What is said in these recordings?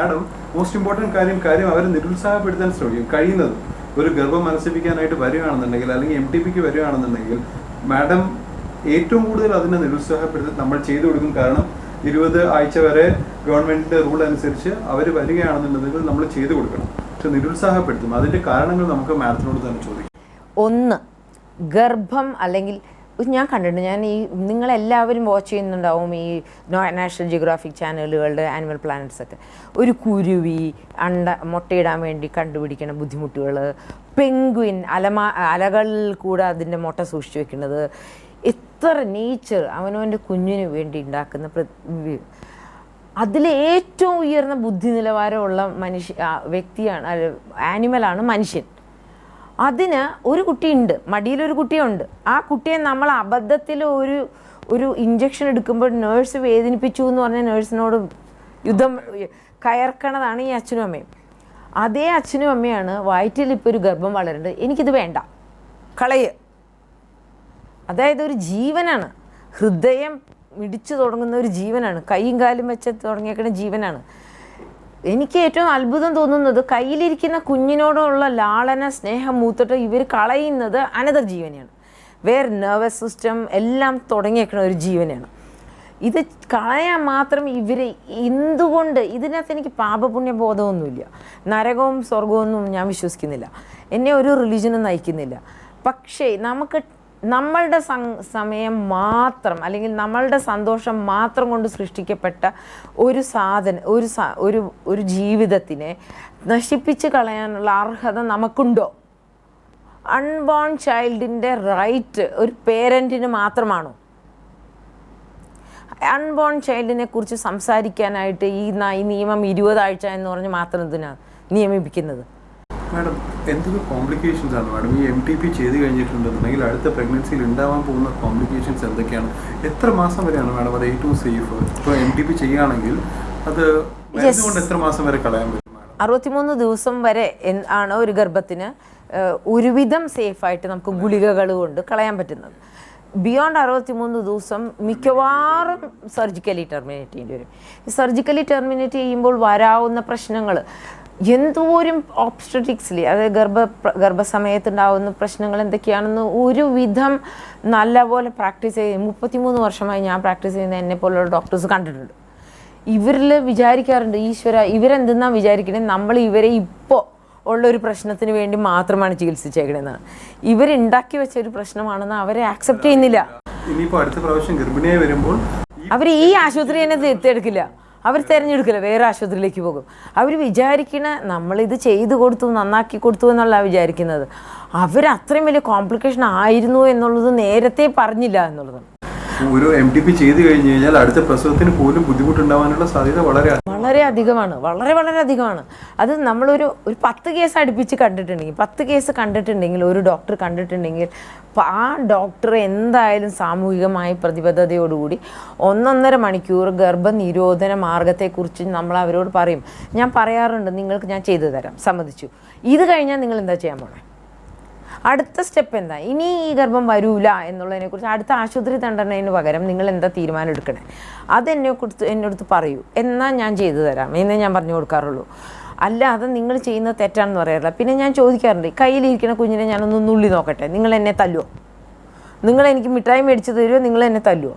Madam most important കാര്യം കാര്യം അവരെ നിരുത്സാഹപ്പെടുത്താൻ ശ്രമിക്കും. കഴിയുന്നത് ഒരു ഗർഭം മനസ്സിപ്പിക്കാനായിട്ട് വരികയാണെന്നുണ്ടെങ്കിൽ അല്ലെങ്കിൽ എം ടി പിക്ക് വരികയാണെന്നുണ്ടെങ്കിൽ മാഡം ഏറ്റവും കൂടുതൽ അതിനെ നിരുത്സാഹപ്പെടുത്തി നമ്മൾ ചെയ്തു കൊടുക്കും. കാരണം ഇരുപത് ആഴ്ച വരെ ഗവൺമെന്റിന്റെ റൂൾ അനുസരിച്ച് അവർ വരികയാണെന്നുണ്ടെങ്കിൽ നമ്മൾ ചെയ്തു കൊടുക്കണം. പക്ഷെ നിരുത്സാഹപ്പെടുത്തും. അതിന്റെ കാരണങ്ങൾ നമുക്ക് മാഡത്തിനോട് തന്നെ ചോദിക്കാം. ഒന്ന് ഗർഭം അല്ലെങ്കിൽ ഞാൻ കണ്ടിട്ടുണ്ട്. ഞാൻ ഈ നിങ്ങളെല്ലാവരും വാച്ച് ചെയ്യുന്നുണ്ടാവും ഈ നാഷണൽ ജിയോഗ്രാഫിക് ചാനലുകളുടെ ആനിമൽ പ്ലാനറ്റ്സ് ഒക്കെ. ഒരു കുരുവി അണ്ട മുട്ടയിടാൻ വേണ്ടി കണ്ടുപിടിക്കുന്ന ബുദ്ധിമുട്ടുകൾ പെങ്കുവിൻ അലമാ അലകളിൽ കൂടെ അതിന്റെ മുട്ട സൂക്ഷിച്ചു വെക്കുന്നത് എത്ര നേച്ചർ അവനവന്റെ കുഞ്ഞിന് വേണ്ടി ഉണ്ടാക്കുന്ന അതിലേറ്റവും ഉയർന്ന ബുദ്ധി നിലവാരമുള്ള മനുഷ്യ വ്യക്തിയാണ് ആനിമലാണ് മനുഷ്യൻ. അതിന് ഒരു കുട്ടിയുണ്ട്. മടിയിലൊരു കുട്ടിയുണ്ട്. ആ കുട്ടിയെ നമ്മൾ അബദ്ധത്തിൽ ഒരു ഒരു ഇഞ്ചക്ഷൻ എടുക്കുമ്പോൾ നേഴ്സ് വേദനിപ്പിച്ചു എന്ന് പറഞ്ഞ നേഴ്സിനോട് യുദ്ധം കയർക്കണതാണ് ഈ അച്ഛനും അമ്മയും. അതേ അച്ഛനും അമ്മയാണ് വയറ്റിൽ ഇപ്പോൾ ഒരു ഗർഭം വളരുന്നത് എനിക്കിത് വേണ്ട. കളയ്. അതായത് ഒരു ജീവനാണ്. ഹൃദയം മിടിച്ചു തുടങ്ങുന്ന ഒരു ജീവനാണ്. കൈയും കാലും വെച്ച് തുടങ്ങിയേക്കുന്ന ജീവനാണ്. എനിക്ക് ഏറ്റവും അത്ഭുതം തോന്നുന്നത് കയ്യിലിരിക്കുന്ന കുഞ്ഞിനോടുള്ള ലാളന സ്നേഹം മൂത്തിട്ട് ഇവർ കളയുന്നത് അനദർ ജീവനെയാണ്. വേർ നെർവസ് സിസ്റ്റം എല്ലാം തുടങ്ങിയേക്കുന്ന ഒരു ജീവനാണ് ഇത് കളയാൻ മാത്രം ഇവർ എന്തുകൊണ്ട് ഇതിനകത്ത് എനിക്ക് പാപപുണ്യ ബോധമൊന്നുമില്ല. നരകവും സ്വർഗമൊന്നും ഞാൻ വിശ്വസിക്കുന്നില്ല. എന്നെ ഒരു റിലീജനും നയിക്കുന്നില്ല. പക്ഷേ നമുക്ക് നമ്മളുടെ സമയം മാത്രം അല്ലെങ്കിൽ നമ്മളുടെ സന്തോഷം മാത്രം കൊണ്ട് സൃഷ്ടിക്കപ്പെട്ട ഒരു സാധന ഒരു ഒരു ഒരു ജീവിതത്തിനെ നശിപ്പിച്ച് കളയാനുള്ള അർഹത നമുക്കുണ്ടോ? അൺബോൺ ചൈൽഡിന്റെ റൈറ്റ് ഒരു പേരന്റിന് മാത്രമാണോ? അൺബോൺ ചൈൽഡിനെ കുറിച്ച് സംസാരിക്കാനായിട്ട് ഈ നിയമം ഇരുപതാഴ്ച എന്ന് പറഞ്ഞ് മാത്രം ഇതിനാണ് നിയമിപ്പിക്കുന്നത്. മാഡം എന്തൊക്കെ കോംപ്ലിക്കേഷൻസ് ആണ്? മാഡം ഈ എം ടി പി ചെയ്ത് കഴിഞ്ഞിട്ടുണ്ടെന്നുണ്ടെങ്കിൽ അടുത്ത പ്രഗ്നൻസിയിൽ ഉണ്ടാവാൻ പോകുന്ന കോംപ്ലിക്കേഷൻസ് എന്തൊക്കെയാണ്? എത്ര മാസം വരെയാണ് മാഡം അത് ഏറ്റവും സേഫ് ഇപ്പോൾ എം ടി പി ചെയ്യുകയാണെങ്കിൽ അത് കൊണ്ട് എത്ര മാസം വരെ കളയാൻ പറ്റും അറുപത്തിമൂന്ന് ദിവസം വരെ ആണ് ഒരു ഗർഭത്തിന് ഒരുവിധം സേഫായിട്ട് നമുക്ക് ഗുളികകൾ കൊണ്ട് കളയാൻ പറ്റുന്നത്. ബിയോണ്ട് അറുപത്തിമൂന്ന് ദിവസം മിക്കവാറും സർജിക്കലി ടെർമിനേറ്റ് ചെയ്യേണ്ടി വരും. സർജിക്കലി ടെർമിനേറ്റ് ചെയ്യുമ്പോൾ വരാവുന്ന പ്രശ്നങ്ങൾ എന്തോരം ഓബ്സ്റ്ററ്റിക്സിലി അതായത് ഗർഭ ഗർഭസമയത്തുണ്ടാവുന്ന പ്രശ്നങ്ങൾ എന്തൊക്കെയാണെന്ന് ഒരുവിധം നല്ലപോലെ പ്രാക്ടീസ് ചെയ്ത് മുപ്പത്തിമൂന്ന് വർഷമായി ഞാൻ പ്രാക്ടീസ് ചെയ്യുന്ന എന്നെ പോലുള്ള ഡോക്ടേഴ്സ് കണ്ടിട്ടുണ്ട്. ഇവരിൽ വിചാരിക്കാറുണ്ട് ഈശ്വര ഇവരെന്തെന്നാ വിചാരിക്കണേ? നമ്മൾ ഇവരെ ഇപ്പോൾ ഉള്ള ഒരു പ്രശ്നത്തിന് വേണ്ടി മാത്രമാണ് ചികിത്സിച്ചേക്കണെന്നാണ് ഇവരുണ്ടാക്കി വെച്ച ഒരു പ്രശ്നമാണെന്ന് അവരെ ആക്സെപ്റ്റ് ചെയ്യുന്നില്ല. അവർ ഈ ആശുപത്രി തന്നെ തിരഞ്ഞെടുക്കില്ല അവർ തിരഞ്ഞെടുക്കില്ല വേറെ ആശുപത്രിയിലേക്ക് പോകും. അവർ വിചാരിക്കണ നമ്മളിത് ചെയ്തു കൊടുത്തു നന്നാക്കി കൊടുത്തു എന്നുള്ള വിചാരിക്കുന്നത്. അവർ അത്രയും വലിയ കോംപ്ലിക്കേഷൻ ആയിരുന്നു എന്നുള്ളത് നേരത്തെ പറഞ്ഞില്ല എന്നുള്ളതാണ്. ഒരു എം ടി പി ചെയ്ത് കഴിഞ്ഞു കഴിഞ്ഞാൽ അടുത്ത പ്രസവത്തിന് പോലും ബുദ്ധിമുട്ടുണ്ടാവാനുള്ള സാധ്യത വളരെ വളരെ അധികമാണ്. വളരെ വളരെ അധികമാണ്. അത് നമ്മളൊരു ഒരു പത്ത് കേസ് അടുപ്പിച്ച് കണ്ടിട്ടുണ്ടെങ്കിൽ പത്ത് കേസ് കണ്ടിട്ടുണ്ടെങ്കിൽ ഒരു ഡോക്ടർ കണ്ടിട്ടുണ്ടെങ്കിൽ ആ ഡോക്ടർ എന്തായാലും സാമൂഹികമായ പ്രതിബദ്ധതയോടുകൂടി ഒന്നൊന്നര മണിക്കൂർ ഗർഭനിരോധന മാർഗത്തെക്കുറിച്ച് നമ്മൾ അവരോട് പറയും. ഞാൻ പറയാറുണ്ട് നിങ്ങൾക്ക് ഞാൻ ചെയ്തു തരാം. സമ്മതിച്ചു. ഇത് കഴിഞ്ഞാൽ നിങ്ങൾ എന്താ ചെയ്യാൻ പോണേ? അടുത്ത സ്റ്റെപ്പ് എന്താ? ഇനി ഈ ഗർഭം വരൂല എന്നുള്ളതിനെ കുറിച്ച് അടുത്ത ആശുപത്രി തണ്ടണതിന് പകരം നിങ്ങൾ എന്താ തീരുമാനം എടുക്കണേ? അതെന്നെ കൊടുത്ത് എന്നോടത്ത് പറയൂ. എന്നാൽ ഞാൻ ചെയ്തു തരാം. എന്നേ ഞാൻ പറഞ്ഞു കൊടുക്കാറുള്ളൂ. അല്ല അല്ലാതെ നിങ്ങൾ ചെയ്യുന്ന തെറ്റാണെന്ന് പറയാറില്ല. പിന്നെ ഞാൻ ചോദിക്കാറുണ്ട്. കയ്യിലിരിക്കുന്ന കുഞ്ഞിനെ ഞാനൊന്ന് നുള്ളി നോക്കട്ടെ. നിങ്ങൾ എന്നെ തല്ലുമോ നിങ്ങൾ എനിക്ക് മിഠായി മേടിച്ച് തരുമോ നിങ്ങൾ എന്നെ തല്ലുമോ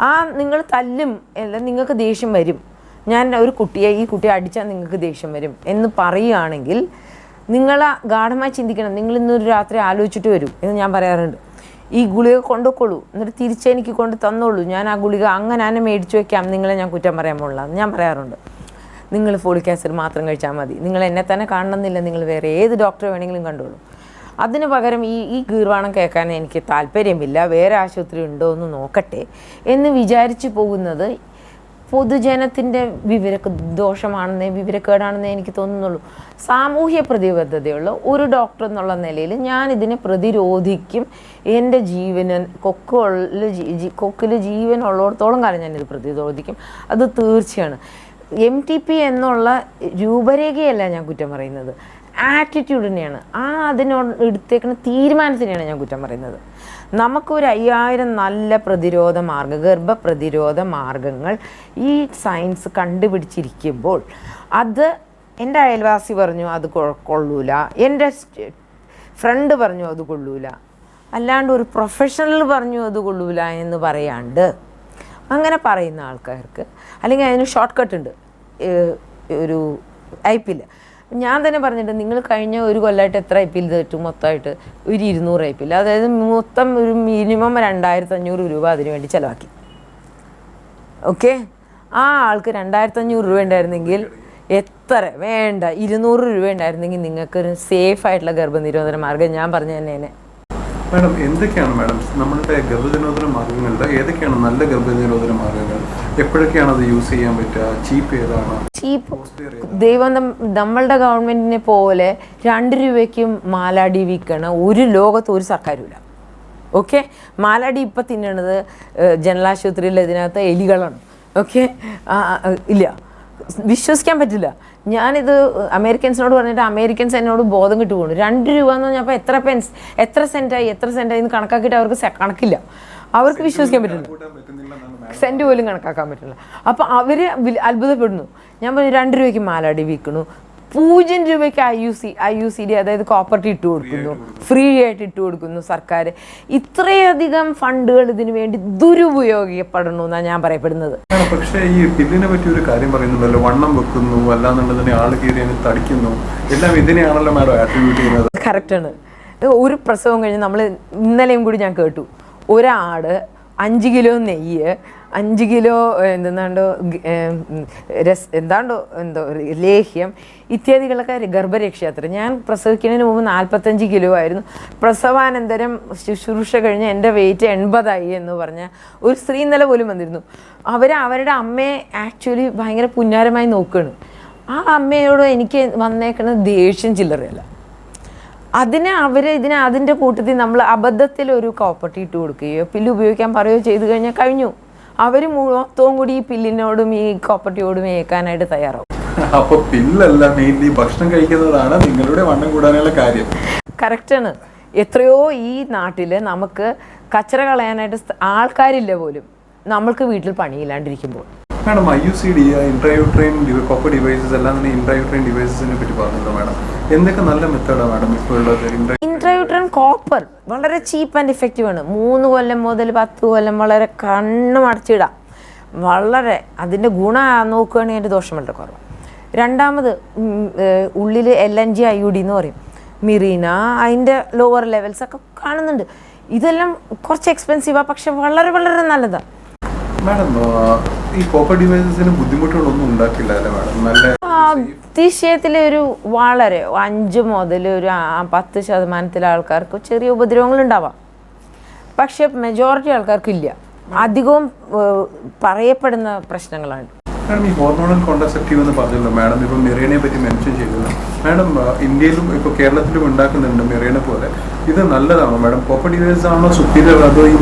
ആ നിങ്ങൾ തല്ലും. അല്ല നിങ്ങൾക്ക് ദേഷ്യം വരും. ഞാൻ ഒരു കുട്ടിയെ ഈ കുട്ടിയെ അടിച്ചാൽ നിങ്ങൾക്ക് ദേഷ്യം വരും എന്ന് പറയുകയാണെങ്കിൽ നിങ്ങൾ ഗാഠമായി ചിന്തിക്കണം. നിങ്ങൾ ഇന്നൊരു രാത്രി ആലോചിച്ചിട്ട് വരും. എന്ന് ഞാൻ പറയാറുണ്ട്. ഈ ഗുളിക കൊണ്ടുപോയിക്കൊള്ളൂ എന്നിട്ട് തിരിച്ചെനിക്ക് കൊണ്ട് തന്നോളൂ. ഞാൻ ആ ഗുളിക അങ്ങനെ തന്നെ മേടിച്ചു വയ്ക്കാം നിങ്ങളെ ഞാൻ കുറ്റം പറയാൻ പോകുള്ളൂ ഞാൻ പറയാറുണ്ട്. നിങ്ങൾ ഫോളിക് ആസിഡ് മാത്രം കഴിച്ചാൽ മതി. നിങ്ങൾ എന്നെ തന്നെ കാണണമെന്നില്ല. നിങ്ങൾ വേറെ ഏത് ഡോക്ടറെ വേണമെങ്കിലും കണ്ടോളൂ. അതിന് പകരം ഈ ഈ ഗീർവാണം കേൾക്കാൻ എനിക്ക് താല്പര്യമില്ല. വേറെ ആശുപത്രി ഉണ്ടോ എന്ന് നോക്കട്ടെ. എന്ന് വിചാരിച്ചു പോകുന്നത് പൊതുജനത്തിന്റെ വിവര ദോഷമാണെന്നേ വിവരക്കേടാണെന്നേ എനിക്ക് തോന്നുന്നുള്ളൂ. സാമൂഹ്യ പ്രതിബദ്ധതയുള്ള ഒരു ഡോക്ടർ എന്നുള്ള നിലയിൽ ഞാൻ ഇതിനെ പ്രതിരോധിക്കും. എന്റെ ജീവന് കൊക്കുള്ള കൊക്കിൽ ജീവൻ ഉള്ളിടത്തോളം കാലം ഞാനിത് പ്രതിരോധിക്കും. അത് തീർച്ചയാണ്. എം ടി പി എന്നുള്ള രൂപരേഖയല്ല ഞാൻ കുറ്റം പറയുന്നത്. ആറ്റിറ്റ്യൂഡിനെയാണ് ആ അതിനോട് എടുത്തേക്കുന്ന തീരുമാനത്തിനെയാണ് ഞാൻ കുറ്റം പറയുന്നത്. നമുക്കൊരു അയ്യായിരം നല്ല പ്രതിരോധ മാർഗ ഗർഭ പ്രതിരോധ മാർഗങ്ങൾ ഈ സയൻസ് കണ്ടുപിടിച്ചിരിക്കുമ്പോൾ അത് എന്റെ അയൽവാസി പറഞ്ഞു അത് കൊള്ളൂല. എന്റെ ഫ്രണ്ട് പറഞ്ഞു അത് കൊള്ളൂല. അല്ലാണ്ട് ഒരു പ്രൊഫഷണൽ പറഞ്ഞു അത് കൊള്ളൂല എന്ന് പറയാണ്ട് അങ്ങനെ പറയുന്ന ആൾക്കാർക്ക് അല്ലെങ്കിൽ അതിന് ഷോർട്ട് കട്ട് ഉണ്ട് ഒരു ഐ പി എൽ ഞാൻ തന്നെ പറഞ്ഞിട്ട് നിങ്ങൾ കഴിഞ്ഞ ഒരു കൊല്ലമായിട്ട് എത്ര ഐ പി എൽ തെറ്റും മൊത്തമായിട്ട്? ഒരു ഇരുന്നൂറ് ഐ പി എൽ അതായത് മൊത്തം ഒരു മിനിമം രണ്ടായിരത്തി അഞ്ഞൂറ് രൂപ അതിനു വേണ്ടി ചിലവാക്കി. ഓക്കെ ആ ആൾക്ക് രണ്ടായിരത്തി അഞ്ഞൂറ് രൂപ ഉണ്ടായിരുന്നെങ്കിൽ എത്ര? വേണ്ട. ഇരുന്നൂറ് രൂപ ഉണ്ടായിരുന്നെങ്കിൽ നിങ്ങൾക്കൊരു സേഫ് ആയിട്ടുള്ള ഗർഭനിരോധന മാർഗം ഞാൻ പറഞ്ഞു തന്നെ മാഡം എന്തൊക്കെയാണ് മാഡം നമ്മളുടെ ഗർഭനിരോധന മാർഗങ്ങളുടെ ഏതൊക്കെയാണ് നല്ല ഗർഭനിരോധന മാർഗങ്ങൾ എപ്പോഴൊക്കെയാണ് അത് യൂസ് ചെയ്യാൻ പറ്റുക? ചീപ്പ് ഏതാണ്? ചീപ്പ്. ദൈവം നമ്മളുടെ ഗവൺമെന്റിനെ പോലെ രണ്ട് രൂപയ്ക്കും മാലാടി വിൽക്കണ ഒരു ലോകത്ത് ഒരു സർക്കാരുമില്ല. ഓക്കെ? മാലാടി ഇപ്പം തിന്നണത് ജനലാശുപത്രിയിൽ ഇതിനകത്ത് എലികളാണ്. ഓക്കെ? ഇല്ല. വിശ്വസിക്കാൻ പറ്റില്ല. ഞാനിത് അമേരിക്കൻസിനോട് പറഞ്ഞിട്ട് അമേരിക്കൻസ് എന്നോട് ബോധം കിട്ടു പോകുന്നു രണ്ട് രൂപ എന്ന് പറഞ്ഞപ്പോൾ എത്ര പെൻസ് എത്ര സെന്റായി എത്ര സെന്റായി എന്ന് കണക്കാക്കിയിട്ട് അവർക്ക് കണക്കില്ല. അവർക്ക് വിശ്വസിക്കാൻ പറ്റില്ല. സെന്റ് പോലും കണക്കാക്കാൻ പറ്റില്ല. അപ്പോൾ അവർ അത്ഭുതപ്പെടുന്നു. ഞാൻ പറഞ്ഞു രണ്ട് രൂപയ്ക്ക് മാലാടി വിൽക്കണു പൂജ്യം രൂപയ്ക്ക് I U C I U C D അതായത് കോപ്പർട്ടി ഇട്ട് കൊടുക്കുന്നു. ഫ്രീ ആയിട്ട് ഇട്ട് കൊടുക്കുന്നു സർക്കാർ. ഇത്രയധികം ഫണ്ടുകൾ ഇതിനു വേണ്ടി ദുരുപയോഗിക്കപ്പെടണു എന്നാണ് ഞാൻ പറയപ്പെടുന്നത്. പക്ഷേ ഈ ബില്ലിനെ പറ്റി ഒരു കാര്യം പറയുന്നുണ്ടല്ലോ. വണ്ണം വെക്കുന്നു അല്ലാന്നുള്ളതിനെ ആൾ കീറി തടിക്കുന്നു. എല്ലാം ഇതിനെയാണല്ലോ മാഡം ആട്രിബ്യൂട്ട് ചെയ്യുന്നത്. കറക്റ്റാണ് ഒരു പ്രസവം കഴിഞ്ഞ് നമ്മൾ ഇന്നലെയും കൂടി ഞാൻ കേട്ടു. ഒരാട് അഞ്ച് കിലോ നെയ്യ് അഞ്ച് കിലോ എന്താണ്ടോ രസ് എന്താണ്ടോ എന്തോ ലേഹ്യം ഇത്യാദികളൊക്കെ ഗർഭരക്ഷയാത്ര ഞാൻ പ്രസവിക്കുന്നതിന് മുമ്പ് നാൽപ്പത്തഞ്ച് കിലോ ആയിരുന്നു. പ്രസവാനന്തരം ശുശ്രൂഷ കഴിഞ്ഞ് എന്റെ വെയിറ്റ് എൺപതായി എന്ന് പറഞ്ഞ ഒരു സ്ത്രീ ഇന്നലെ പോലും വന്നിരുന്നു. അവർ അവരുടെ അമ്മയെ ആക്ച്വലി ഭയങ്കര പുന്നാരമായി നോക്കുകയാണ് ആ അമ്മയോട് എനിക്ക് വന്നേക്കണ ദേഷ്യം ചില്ലറയല്ല. അതിനെ അവർ ഇതിനെ അതിന്റെ കൂട്ടത്തിൽ നമ്മൾ അബദ്ധത്തിൽ ഒരു കോപ്പർട്ടി ഇട്ട് കൊടുക്കുകയോ പില്ല് ഉപയോഗിക്കാൻ പറയുകയോ ചെയ്തു കഴിഞ്ഞാൽ കഴിഞ്ഞു. അവർ മൊത്തവും കൂടി ഈ പില്ലിനോടും ഈ കോപ്പർട്ടിയോടും ഏക്കാനായിട്ട് തയ്യാറാവും. അപ്പൊ പില്ലല്ല മെയിൻലി ഭക്ഷണം കഴിക്കുന്നതാണ് നിങ്ങളുടെ വണ്ണം കൂടാനുള്ള കാര്യം. കറക്റ്റാണ് എത്രയോ ഈ നാട്ടിൽ നമുക്ക് കച്ചറ കളയാനായിട്ട് ആൾക്കാരില്ല പോലും. നമ്മൾക്ക് വീട്ടിൽ പണിയില്ലാണ്ടിരിക്കുമ്പോൾ. Madam I U C D intrauterine copper devices എല്ലാം തന്നെ ഇൻട്രയൂട്രെയിൻ ഡിവൈസസിനെ പറ്റി പറഞ്ഞല്ലോ മാഡം. എന്തൊക്കെ നല്ല മെത്തേഡാണ് മാഡം ഇപ്പോൾ ഉള്ളത്? ഇൻട്ര കോപ്പർ വളരെ ചീപ്പ് ആൻഡ് ഇഫക്റ്റീവ് ആണ്. മൂന്ന് കൊല്ലം മുതൽ പത്ത് കൊല്ലം വളരെ കണ്ണും അടച്ചിടാം. വളരെ അതിന്റെ ഗുണ നോക്കുകയാണെങ്കിൽ അതിന്റെ ദോഷം വളരെ കുറവാണ് രണ്ടാമത് ഉള്ളിൽ L N G I U D എന്ന് പറയും. മിറീന അതിന്റെ ലോവർ ലെവൽസ് ഒക്കെ കാണുന്നുണ്ട്. ഇതെല്ലാം കുറച്ച് എക്സ്പെൻസീവാണ് പക്ഷെ വളരെ വളരെ നല്ലതാണ് മാഡം ഈ കോപ്പർ ഡിവൈസസിന് ബുദ്ധിമുട്ടുകളൊന്നും ഉണ്ടാക്കില്ല അല്ലേ മാഡം? നല്ല അതിശയത്തിൽ ഒരു വളരെ അഞ്ച് മുതൽ ഒരു പത്ത് ശതമാനത്തിലെ ആൾക്കാർക്ക് ചെറിയ ഉപദ്രവങ്ങൾ ഉണ്ടാവാം പക്ഷെ മെജോറിറ്റി ആൾക്കാർക്കില്ല. അധികവും ഏഹ്, പറയപ്പെടുന്ന പ്രശ്നങ്ങളാണ്. മാഡം ഈ ഹോർമോണൽ കോൺട്രസെപ്റ്റീവ് എന്ന് പറഞ്ഞല്ലോ മാഡം. ഇപ്പം മെറീനെ പറ്റി മെൻഷൻ ചെയ്തത്. മാഡം ഇന്ത്യയിലും ഇപ്പോൾ കേരളത്തിലും ഉണ്ടാക്കുന്നുണ്ട് മെറീനെ പോലെ. ഇത് നല്ലതാണോ മാഡം? ഡിവൈസ് ആണോ സുപ്പീരിയർ അതോ ഈ